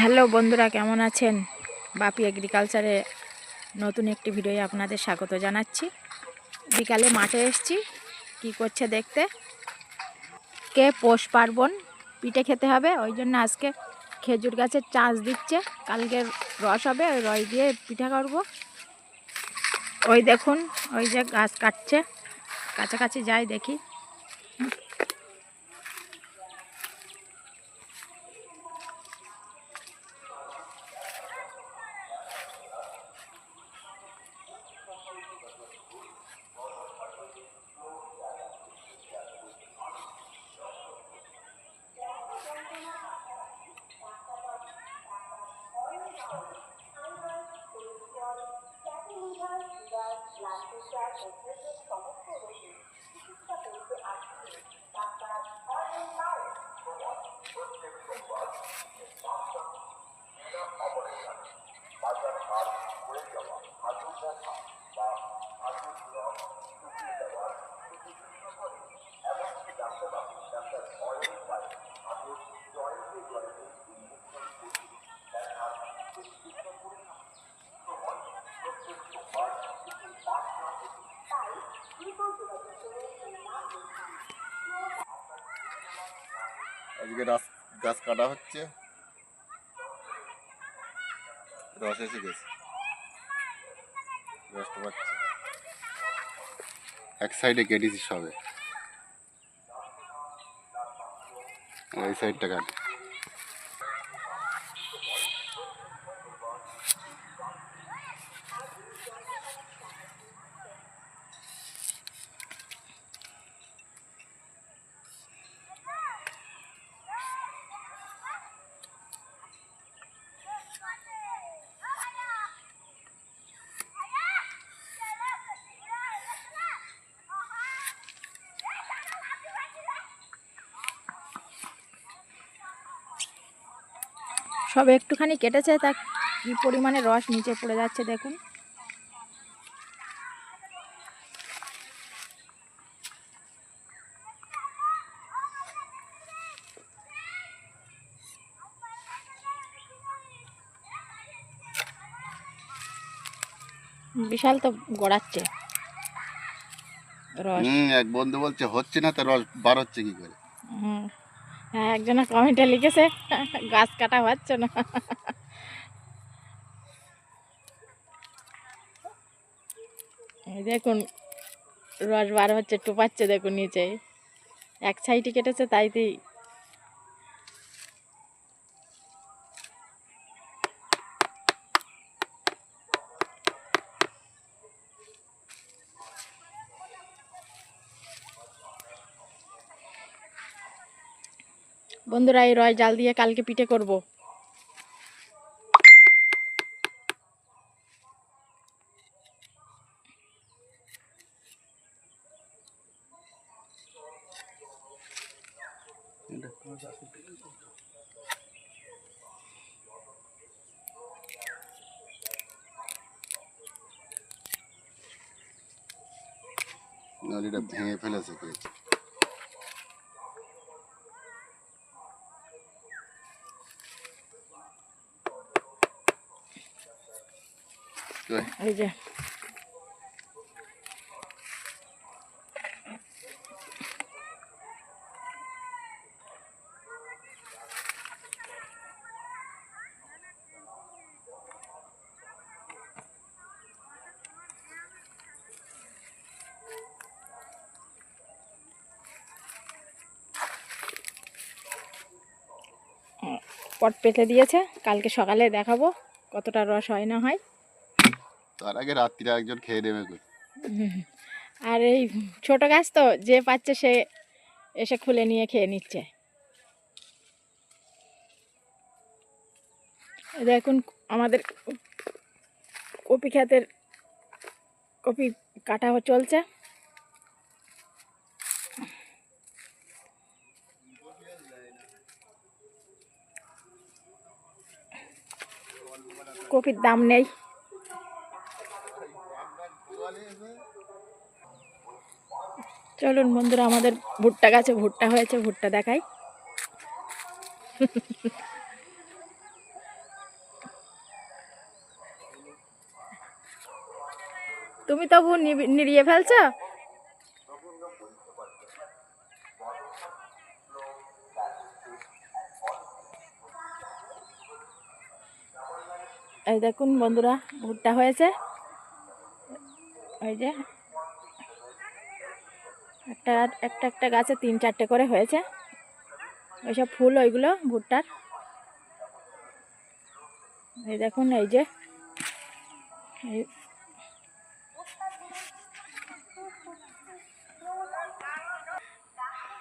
Hello বন্ধুরা, কেমন আছেন? বাপি এগ্রিকালচারে নতুন একটি ভিডিওয়ে আপনাদের স্বাগত জানাচ্ছি। বিকালে মাঠে এসছি, কি করছে দেখতে? কে পোষ পার্বণ, পিঠে খেতে হবে, ওই জন্য আজকে খেজুর গাছের চাষ দিচ্ছে। কালকে রস হবে, ওই রস দিয়ে পিঠা করব। ওই দেখুন, ওই যে গাছ কাটছে, কাছাকাছি যাই দেখি। আজকে গাছ গাছ কাটা হচ্ছে। রস এসে গেছে। রসটা পাচ্ছে এক সাইডে কেটেছি সবে। এই সাইডটা কাটে। সব একটুখানি কেটেছে তা কি পরিমাণে রস নিচে পড়ে যাচ্ছে দেখুন। বিশাল তো গড়াচ্ছে রস। হুম এক বন্ধু বলছে হচ্ছে না তো রস বার হচ্ছে কি করে? হুম। হ্যাঁ একজনে কমেন্টে লিখেছে, গাছ কাটা হচ্ছে না। দেখুন, রস বার হচ্ছে, টুপাচ্ছে দেখুন নিচে। এক সাইডে কেটেছে তাইতেই বন্ধুরা এই রয় জাল দিয়ে কালকে পিঠে করব। নদীটা ভেঙে ফেলেছে এই যে। পট পেতে দিয়েছে। কালকে সকালে দেখাবো কতটা রস হয় না হয়। তার আগে রাত্রিরে একজন খেয়ে নেবে আর এই ছোট গাছ তো, যে পাচ্ছে সে এসে খুলে নিয়ে খেয়ে নিচ্ছে। দেখুন, আমাদের কপি ক্ষেতের কপি কাটা চলছে। কপির দাম নেই। চলুন বন্ধুরা, আমাদের ভুট্টা গাছে ভুট্টা হয়েছে, ভুট্টা দেখাই। তুমি তবু নিড়িয়ে ফেলছ? এই দেখুন বন্ধুরা, ভুট্টা হয়েছে। ওই যে একটা একটা একটা গাছে তিন চারটে করে হয়েছে। ওইসব ফুল ওইগুলো ভুট্টার। এই দেখুন এই যে। এই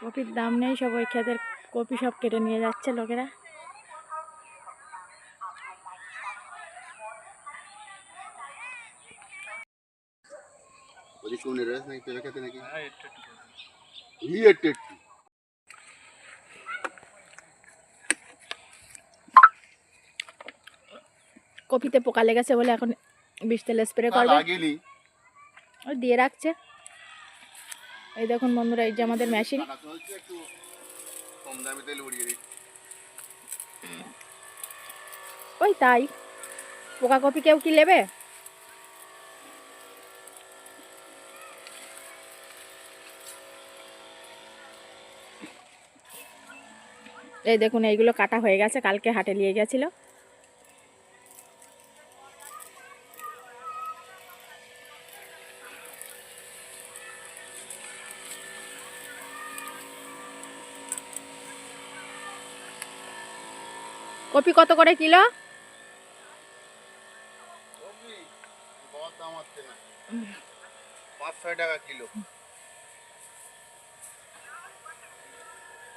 কপির দাম নেই সব ওই ক্ষেতের কপি সব কেটে নিয়ে যাচ্ছে লোকেরা। বলি কোন রয়েছে নাকি? খেতে নাকি? হ্যাঁ একটু কপিতে পোকা লেগেছে বলে এখন বিষ তেল স্প্রে করবে। ওই দিয়ে রাখছে। এই দেখুন বন্ধুরা এই যে আমাদের মেশিন ওই তাই। পোকা কপি কেউ কি নেবে? এই দেখুন, এইগুলো কাটা হয়ে গেছে, কালকে হাটে নিয়ে গেছিল। কপি কত করে কিলো?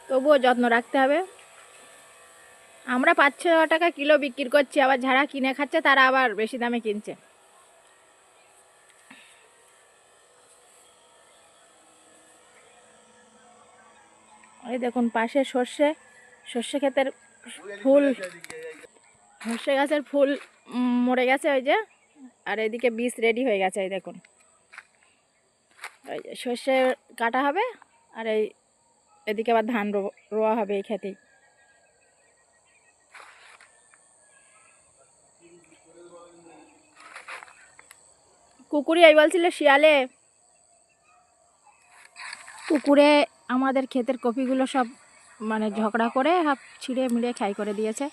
তবুও যত্ন রাখতে হবে। আমরা পাঁচ ছ টাকা কিলো বিক্রি করছি, আবার যারা কিনে খাচ্ছে তারা আবার বেশি দামে কিনছে। এই দেখুন, পাশে সর্ষে সর্ষে ক্ষেতের ফুল, সর্ষে গাছের ফুল মরে গেছে ওই যে, আর এদিকে বীজ রেডি হয়ে গেছে, এই দেখুন। ওই সর্ষে কাটা হবে, আর এই এদিকে আবার ধান রোয়া হবে এই খেতেই কুকুরি, এই বলছিল শিয়ালে। কুকুরে আমাদের ক্ষেতের কপিগুলো সব মানে ঝগড়া করে সব ছিঁড়ে মিড়ে খাই করে দিয়েছে।